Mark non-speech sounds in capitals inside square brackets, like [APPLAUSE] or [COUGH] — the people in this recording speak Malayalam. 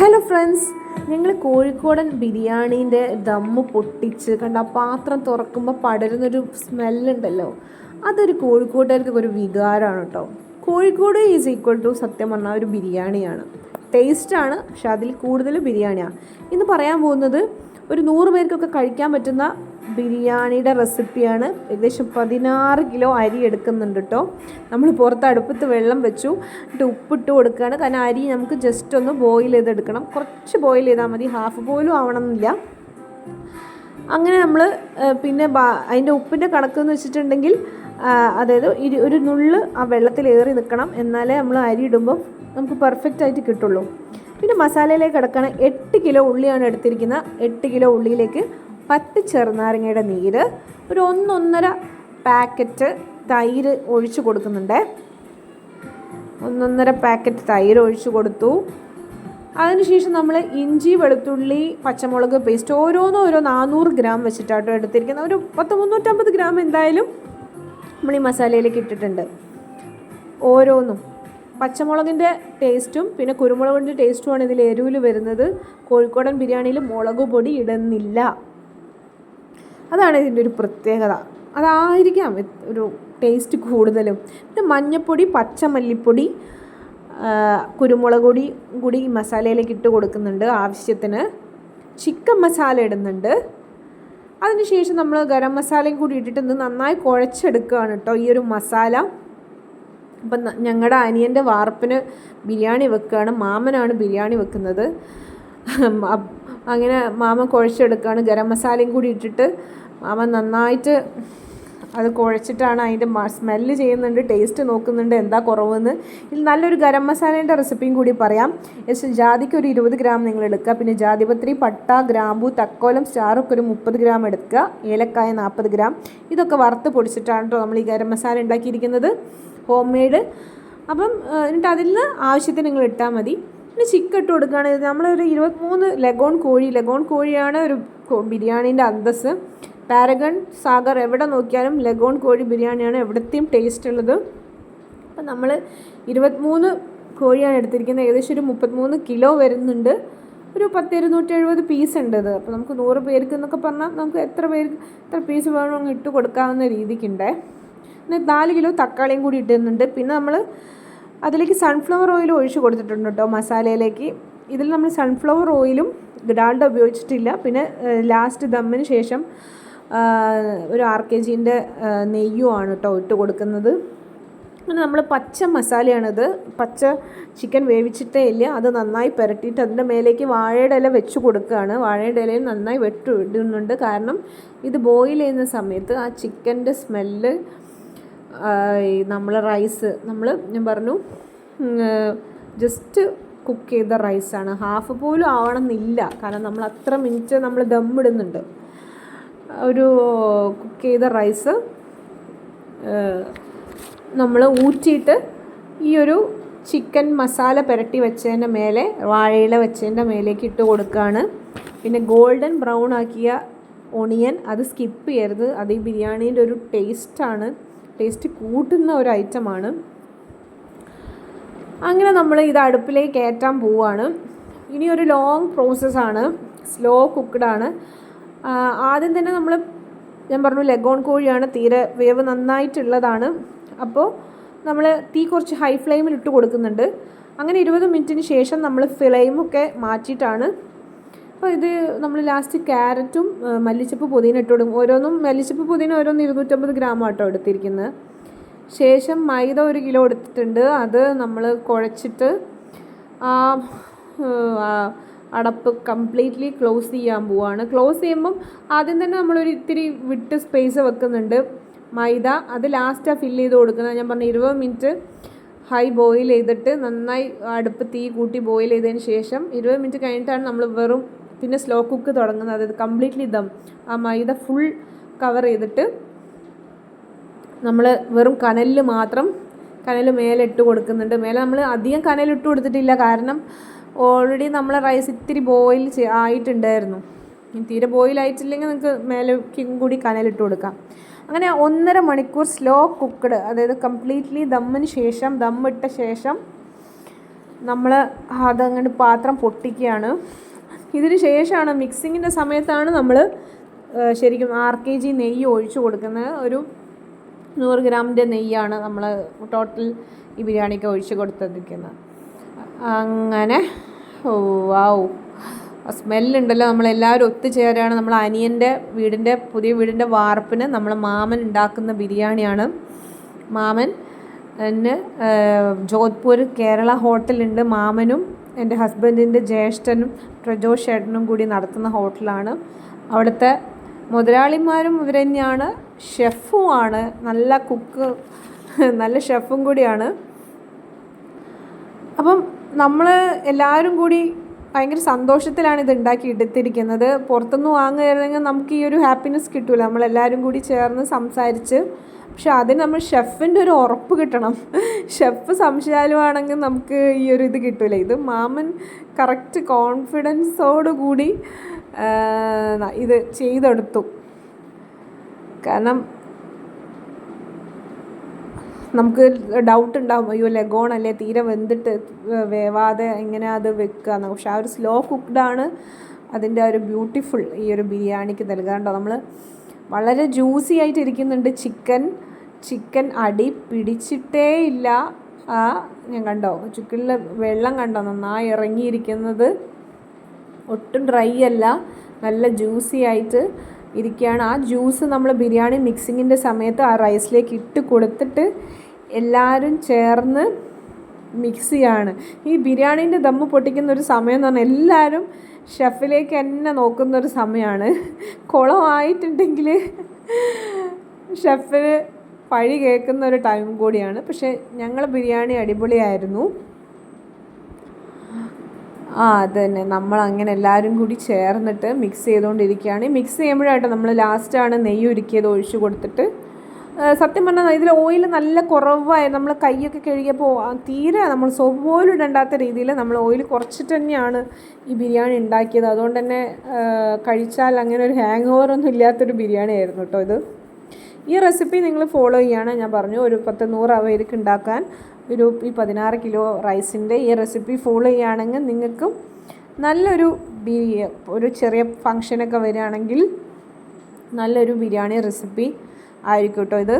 ഹലോ ഫ്രണ്ട്സ് ഞങ്ങൾ കോഴിക്കോടൻ ബിരിയാണീന്റെ ദമ്മ് പൊട്ടിച്ച് കണ്ട പാത്രം തുറക്കുമ്പോൾ പടരുന്നൊരു സ്മെല്ലുണ്ടല്ലോ. അതൊരു കോഴിക്കോട്ടുകാർക്ക് ഒരു വികാരമാണ് കേട്ടോ. കോഴിക്കോട് ഈസ് ഈക്വൽ ടു സത്യം പറഞ്ഞാൽ ഒരു ബിരിയാണിയാണ്. ടേസ്റ്റാണ് പക്ഷെ അതിൽ കൂടുതൽ ബിരിയാണിയാണ് ഇന്ന് പറയാൻ പോകുന്നത് ഒരു നൂറ് പേർക്കൊക്കെ കഴിക്കാൻ പറ്റുന്ന ബിരിയാണിയുടെ റെസിപ്പിയാണ്. ഏകദേശം പതിനാറ് കിലോ അരി എടുക്കുന്നുണ്ട് കേട്ടോ നമ്മൾ പുറത്ത് അടുപ്പത്ത് വെള്ളം വെച്ചു. എന്നിട്ട് ഉപ്പിട്ട് കൊടുക്കുകയാണ്. കാരണം അരി നമുക്ക് ജസ്റ്റ് ഒന്ന് ബോയിൽ ചെയ്തെടുക്കണം. കുറച്ച് ബോയിൽ ചെയ്താൽ മതി. ഹാഫ് ബോയിലും ആവണമെന്നില്ല. അങ്ങനെ നമ്മൾ പിന്നെ അതിന്റെ ഉപ്പിന്റെ കണക്കെന്ന് വെച്ചിട്ടുണ്ടെങ്കിൽ അതായത് ഇരു ഒരു നുള്ള് ആ വെള്ളത്തിൽ ഏറി നിൽക്കണം. എന്നാലേ നമ്മൾ അരി ഇടുമ്പോൾ നമുക്ക് പെർഫെക്റ്റ് ആയിട്ട് കിട്ടുള്ളൂ. പിന്നെ മസാലയിലേക്ക് കിടക്കണ എട്ട് കിലോ ഉള്ളിയാണ് എടുത്തിരിക്കുന്നത്. എട്ട് കിലോ ഉള്ളിയിലേക്ക് പത്ത് ചെറുനാരങ്ങയുടെ നീര് ഒരു ഒന്നൊന്നര പാക്കറ്റ് തൈര് ഒഴിച്ചു കൊടുക്കുന്നുണ്ട്. ഒന്നൊന്നര പാക്കറ്റ് തൈര് ഒഴിച്ചു കൊടുത്തു. അതിനുശേഷം നമ്മൾ ഇഞ്ചി വെളുത്തുള്ളി പച്ചമുളക് പേസ്റ്റ് ഓരോന്നും ഓരോ നാനൂറ് ഗ്രാം വെച്ചിട്ടാട്ടോ എടുത്തിരിക്കുന്നത്. ഒരു പത്ത് മുന്നൂറ്റമ്പത് ഗ്രാം എന്തായാലും നമ്മൾ ഈ മസാലയിലേക്ക് ഇട്ടിട്ടുണ്ട്. ഓരോന്നും പച്ചമുളകിന്റെ ടേസ്റ്റും പിന്നെ കുരുമുളകിന്റെ ടേസ്റ്റുമാണ് ഇതിൽ എരിവിൽ വരുന്നത്. കോഴിക്കോടൻ ബിരിയാണിയിൽ മുളക് പൊടി ഇടുന്നില്ല. അതാണ് ഇതിന്റെ ഒരു പ്രത്യേകത. അതായിരിക്കാം ഒരു ടേസ്റ്റ് കൂടുതലും. പിന്നെ മഞ്ഞൾപ്പൊടി പച്ചമല്ലിപ്പൊടി കുരുമുളക് പൊടി കൂടി മസാലയിലേക്ക് ഇട്ട് കൊടുക്കുന്നുണ്ട് ആവശ്യത്തിന്. ചിക്കൻ മസാല ഇടുന്നുണ്ട്. അതിനുശേഷം നമ്മൾ ഗരം മസാലയും കൂടി ഇട്ടിട്ട് നന്നായി കുഴച്ചെടുക്കുകയാണ് കേട്ടോ ഈ ഒരു മസാല. അപ്പം ഞങ്ങളുടെ അനിയന്റെ വാർപ്പിന് ബിരിയാണി വെക്കുകയാണ് മാമനാണ് ബിരിയാണി വെക്കുന്നത്. അങ്ങനെ മാമൻ കുഴച്ചെടുക്കുകയാണ് ഗരം മസാലയും കൂടി ഇട്ടിട്ട് മാമൻ നന്നായിട്ട് അത് കുഴച്ചിട്ടാണ് അതിന്റെ സ്മെല്ല് ചെയ്യുന്നുണ്ട് ടേസ്റ്റ് നോക്കുന്നുണ്ട് എന്താ കുറവെന്ന്. ഇതിൽ നല്ലൊരു ഗരം മസാലേന്റെ റെസിപ്പിയും കൂടി പറയാം. ജസ്റ്റ് ജാതിക്ക് ഒരു ഇരുപത് ഗ്രാം നിങ്ങൾ എടുക്കുക. പിന്നെ ജാതിപത്രി പട്ട ഗ്രാമ്പു തക്കോലം സ്റ്റാറൊക്കെ ഒരു മുപ്പത് ഗ്രാം എടുക്കുക. ഏലക്കായ നാൽപ്പത് ഗ്രാം. ഇതൊക്കെ വറുത്ത് പൊടിച്ചിട്ടാണ് കേട്ടോ നമ്മൾ ഈ ഗരം മസാല ഉണ്ടാക്കിയിരിക്കുന്നത്. ഹോം മെയ്ഡ് അപ്പം എന്നിട്ട് അതിൽ നിന്ന് ആവശ്യത്തിന് നിങ്ങൾ ഇട്ടാൽ മതി. പിന്നെ ചിക്കൻ ഇട്ട് കൊടുക്കുകയാണെങ്കിൽ നമ്മളൊരു ഇരുപത്തിമൂന്ന് ലഗോൺ കോഴി. ലഗോൺ കോഴിയാണ് ഒരു ബിരിയാണീന്റെ അന്തസ് പാരഗൺ സാഗർ എവിടെ നോക്കിയാലും ലഗോൺ കോഴി ബിരിയാണിയാണ് എവിടത്തെയും ടേസ്റ്റ് ഉള്ളത്. അപ്പം നമ്മൾ ഇരുപത്തിമൂന്ന് കോഴിയാണ് എടുത്തിരിക്കുന്നത്. ഏകദേശം ഒരു മുപ്പത്തിമൂന്ന് കിലോ വരുന്നുണ്ട്. ഒരു പത്ത് ഇരുന്നൂറ്റി എഴുപത് പീസ് ഉണ്ട് ഇത് അപ്പോൾ നമുക്ക് നൂറ് പേർക്ക് എന്നൊക്കെ പറഞ്ഞാൽ നമുക്ക് എത്ര പേർക്ക് എത്ര പീസ് വേണമെങ്കിൽ ഇട്ട് കൊടുക്കാവുന്ന രീതിക്കുണ്ടേ പിന്നെ നാല് കിലോ തക്കാളിയും കൂടി ഇട്ടുന്നുണ്ട് പിന്നെ നമ്മൾ അതിലേക്ക് സൺഫ്ലവർ ഓയിൽ ഒഴിച്ച് കൊടുത്തിട്ടുണ്ട് കേട്ടോ മസാലയിലേക്ക്. ഇതിൽ നമ്മൾ സൺഫ്ലവർ ഓയിലും ഗ്രാൻഡ് ഉപയോഗിച്ചിട്ടില്ല. പിന്നെ ലാസ്റ്റ് ദമ്മിന് ശേഷം ഒരു ആർ കെ ജിന്റെ നെയ്യുമാണ് കേട്ടോ ഇട്ട് കൊടുക്കുന്നത്. പിന്നെ നമ്മൾ പച്ച മസാലയാണിത്. പച്ച ചിക്കൻ വേവിച്ചിട്ടേ ഇല്ല. അത് നന്നായി പുരട്ടിയിട്ട് അതിന്റെ മേലേക്ക് വാഴയുടെ ഇല വെച്ച് കൊടുക്കുകയാണ്. വാഴയുടെ ഇലയിൽ നന്നായി വെട്ടിടുന്നുണ്ട് കാരണം ഇത് ബോയിൽ ചെയ്യുന്ന സമയത്ത് ആ ചിക്കന്റെ സ്മെല്ല് നമ്മൾ റൈസ് നമ്മൾ ഞാൻ പറഞ്ഞു ജസ്റ്റ് കുക്ക് ചെയ്ത റൈസാണ് ഹാഫ് പോലും ആവണമെന്നില്ല. കാരണം നമ്മൾ അത്ര മിനിറ്റ് നമ്മൾ ദമ്മിടുന്നുണ്ട് ഒരു കുക്ക് ചെയ്ത റൈസ് നമ്മൾ ഊറ്റിയിട്ട് ഈ ഒരു ചിക്കൻ മസാല പുരട്ടി വെച്ചതിന്റെ മേലെ വാഴയില വെച്ചതിന്റെ മേലേക്ക് ഇട്ട് കൊടുക്കുകയാണ് പിന്നെ ഗോൾഡൻ ബ്രൗൺ ആക്കിയ ഒണിയൻ അത് സ്കിപ്പ് ചെയ്യരുത്. അത് ഈ ബിരിയാണീന്റെ ഒരു ടേസ്റ്റാണ് ടേസ്റ്റ് കൂട്ടുന്ന ഒരു ഐറ്റമാണ് അങ്ങനെ നമ്മൾ ഇത് അടുപ്പിലേക്ക് കയറ്റാൻ പോവുകയാണ് ഇനി ഒരു ലോങ് പ്രോസസ്സാണ് സ്ലോ കുക്ക്ഡാണ് ആദ്യം തന്നെ നമ്മൾ ഞാൻ പറഞ്ഞു ലെഗോൺ കോഴിയാണ് തീരെ വേവ് നന്നായിട്ടുള്ളതാണ്. അപ്പോൾ നമ്മൾ തീ കുറച്ച് ഹൈ ഫ്ലെയിമിൽ ഇട്ട് കൊടുക്കുന്നുണ്ട്. അങ്ങനെ ഇരുപത് മിനിറ്റിന് ശേഷം നമ്മൾ ഫ്ലെയിമൊക്കെ മാറ്റിയിട്ടാണ് അപ്പോൾ ഇത് നമ്മൾ ലാസ്റ്റ് ക്യാരറ്റും മല്ലിച്ചപ്പ് പുതിന ഇട്ട് കൊടുക്കും. ഓരോന്നും മല്ലിച്ചപ്പ് പുതിന ഓരോന്നും ഇരുന്നൂറ്റമ്പത് ഗ്രാം ആട്ടോ എടുത്തിരിക്കുന്നത് ശേഷം മൈദ ഒരു കിലോ എടുത്തിട്ടുണ്ട്. അത് നമ്മൾ കുഴച്ചിട്ട് ആ അടപ്പ് കംപ്ലീറ്റ്ലി ക്ലോസ് ചെയ്യാൻ പോവാണ്. ക്ലോസ് ചെയ്യുമ്പം ആദ്യം തന്നെ നമ്മളൊരു ഇത്തിരി വിട്ട് സ്പേസ് വെക്കുന്നുണ്ട്. മൈദ അത് ലാസ്റ്റാണ് ഫില്ല് ചെയ്ത് കൊടുക്കുന്നത്. ഞാൻ പറഞ്ഞ ഇരുപത് മിനിറ്റ് ഹൈ ബോയിൽ ചെയ്തിട്ട് നന്നായി അടുപ്പ് തീ കൂട്ടി ബോയിൽ ചെയ്തതിന് ശേഷം ഇരുപത് മിനിറ്റ് കഴിഞ്ഞിട്ടാണ് നമ്മൾ വെറും പിന്നെ സ്ലോ കുക്ക് തുടങ്ങുന്നത്. അതായത് കംപ്ലീറ്റ്ലി ദം. ആ മൈദ ഫുൾ കവർ ചെയ്തിട്ട് നമ്മൾ വെറും കനലിൽ മാത്രം കനൽ മേലെ ഇട്ട് കൊടുക്കുന്നുണ്ട്. മേലെ നമ്മൾ അധികം ഇട്ട് കൊടുത്തിട്ടില്ല. കാരണം ഓൾറെഡി നമ്മളെ റൈസ് ഇത്തിരി ബോയിൽ ആയിട്ടുണ്ടായിരുന്നു. തീരെ ബോയിൽ ആയിട്ടില്ലെങ്കിൽ നിങ്ങൾക്ക് മേലേക്കും കൂടി കനലിട്ട് കൊടുക്കാം. അങ്ങനെ ഒന്നര മണിക്കൂർ സ്ലോ കുക്ക്ഡ് അതായത് കംപ്ലീറ്റ്ലി ദമ്മിന് ശേഷം ദമ്മിട്ട ശേഷം നമ്മൾ അതങ്ങോട്ട് പാത്രം പൊട്ടിക്കുകയാണ്. ഇതിന് ശേഷമാണ് മിക്സിങ്ങിന്റെ സമയത്താണ് നമ്മൾ ശരിക്കും ആർ കെ ജി നെയ്യ് ഒഴിച്ചു കൊടുക്കുന്നത്. ഒരു നൂറ് ഗ്രാമിന്റെ നെയ്യാണ് നമ്മൾ ടോട്ടൽ ഈ ബിരിയാണിക്ക് ഒഴിച്ചു കൊടുത്തിരിക്കുന്നത്. അങ്ങനെ ഓ വാവ് സ്മെല്ലുണ്ടല്ലോ. നമ്മളെല്ലാവരും ഒത്തുചേരാണ്. നമ്മൾ അനിയന്റെ വീടിന്റെ പുതിയ വീടിന്റെ വാർപ്പിന് നമ്മൾ മാമൻ ഉണ്ടാക്കുന്ന ബിരിയാണിയാണ്. മാമൻ എന്നെ ജോധ്പൂർ കേരള ഹോട്ടലുണ്ട്. മാമനും എന്റെ ഹസ്ബൻഡിന്റെ ജ്യേഷ്ഠനും പ്രജോഷ് ചേട്ടനും കൂടി നടത്തുന്ന ഹോട്ടലാണ്. അവിടുത്തെ മുതലാളിമാരും ഇവർ തന്നെയാണ് ഷെഫുമാണ്. നല്ല കുക്ക് നല്ല ഷെഫും കൂടിയാണ്. അപ്പം നമ്മൾ എല്ലാവരും കൂടി ഭയങ്കര സന്തോഷത്തിലാണ് ഇത് ഉണ്ടാക്കി എടുത്തിരിക്കുന്നത് പുറത്തുനിന്ന് വാങ്ങുകയായിരുന്നെങ്കിൽ നമുക്ക് ഈ ഒരു ഹാപ്പിനെസ് കിട്ടില്ല നമ്മളെല്ലാവരും കൂടി ചേർന്ന് സംസാരിച്ച്. പക്ഷെ അതിന് നമ്മൾ ഷെഫിന്റെ ഒരു ഉറപ്പ് കിട്ടണം. [LAUGHS] ഷെഫ് സംശയാലുവാണെങ്കിൽ നമുക്ക് ഈ ഒരു ഇത് കിട്ടില്ല ഇത് മാമൻ കറക്റ്റ് കോൺഫിഡൻസോടുകൂടി ഇത് ചെയ്തെടുത്തു. കാരണം നമുക്ക് ഡൗട്ട് ഉണ്ടാവും അയ്യോ ലഗോൺ അല്ലേ? തീരെ വെന്തിട്ട് വേവാതെ എങ്ങനെ അത് വെക്കുക പക്ഷെ ആ ഒരു സ്ലോ കുക്ക്ഡാണ് അതിന്റെ ഒരു ബ്യൂട്ടിഫുൾ ഈ ഒരു ബിരിയാണിക്ക് നൽകാണ്ടോ നമ്മൾ വളരെ ജ്യൂസി ആയിട്ട് ഇരിക്കുന്നുണ്ട് ചിക്കൻ. ചിക്കൻ അടി പിടിച്ചിട്ടേ ഇല്ല. ആ ഞാൻ കണ്ടോ? ചിക്കനിൽ വെള്ളം കണ്ടോ? നന്നായി ഇറങ്ങിയിരിക്കുന്നത്. ഒട്ടും ഡ്രൈ അല്ല. നല്ല ജ്യൂസി ആയിട്ട് ഇരിക്കുകയാണ്. ആ ജ്യൂസ് നമ്മൾ ബിരിയാണി മിക്സിങ്ങിന്റെ സമയത്ത് ആ റൈസിലേക്ക് ഇട്ട് കൊടുത്തിട്ട് എല്ലാവരും ചേർന്ന് മിക്സ് ചെയ്യാണ് ഈ ബിരിയാണീന്റെ ദമ്മ് പൊട്ടിക്കുന്ന ഒരു സമയം എന്ന് പറഞ്ഞാൽ എല്ലാവരും ഷെഫിലേക്ക് തന്നെ നോക്കുന്ന ഒരു സമയമാണ്. കുളമായിട്ടുണ്ടെങ്കിൽ ഷെഫിന് പഴി കേൾക്കുന്ന ഒരു ടൈം കൂടിയാണ്. പക്ഷേ ഞങ്ങൾ ബിരിയാണി അടിപൊളിയായിരുന്നു. ആ അത് തന്നെ. നമ്മൾ അങ്ങനെ എല്ലാവരും കൂടി ചേർന്നിട്ട് മിക്സ് ചെയ്തുകൊണ്ടിരിക്കുകയാണ് മിക്സ് ചെയ്യുമ്പോഴായിട്ട് നമ്മൾ ലാസ്റ്റാണ് നെയ്യ് ഒരുക്കിയത് ഒഴിച്ചു കൊടുത്തിട്ട്. സത്യം പറഞ്ഞാൽ ഇതിൽ ഓയിൽ നല്ല കുറവായി നമ്മൾ കൈയൊക്കെ കഴുകിയപ്പോൾ തീരെ നമ്മൾ സോപ്പ് പോലും ഇടണ്ടാത്ത രീതിയിൽ നമ്മൾ ഓയിൽ കുറച്ചിട്ട് തന്നെയാണ് ഈ ബിരിയാണി ഉണ്ടാക്കിയത്. അതുകൊണ്ട് തന്നെ കഴിച്ചാൽ അങ്ങനെ ഒരു ഹാങ് ഓവർ ഓവറൊന്നും ഇല്ലാത്തൊരു ബിരിയാണി ആയിരുന്നു കേട്ടോ ഇത്. ഈ റെസിപ്പി നിങ്ങൾ ഫോളോ ചെയ്യുകയാണ് ഞാൻ പറഞ്ഞു ഒരു പത്ത് നൂറ് അവർക്ക് ഉണ്ടാക്കാൻ. ഒരു ഈ പതിനാറ് കിലോ റൈസിന്റെ ഈ റെസിപ്പി ഫോളോ ചെയ്യുകയാണെങ്കിൽ നിങ്ങൾക്കും നല്ലൊരു ബി ഒരു ചെറിയ ഫങ്ഷനൊക്കെ വരികയാണെങ്കിൽ നല്ലൊരു ബിരിയാണി റെസിപ്പി ആയിരിക്കും കേട്ടോ ഇത്.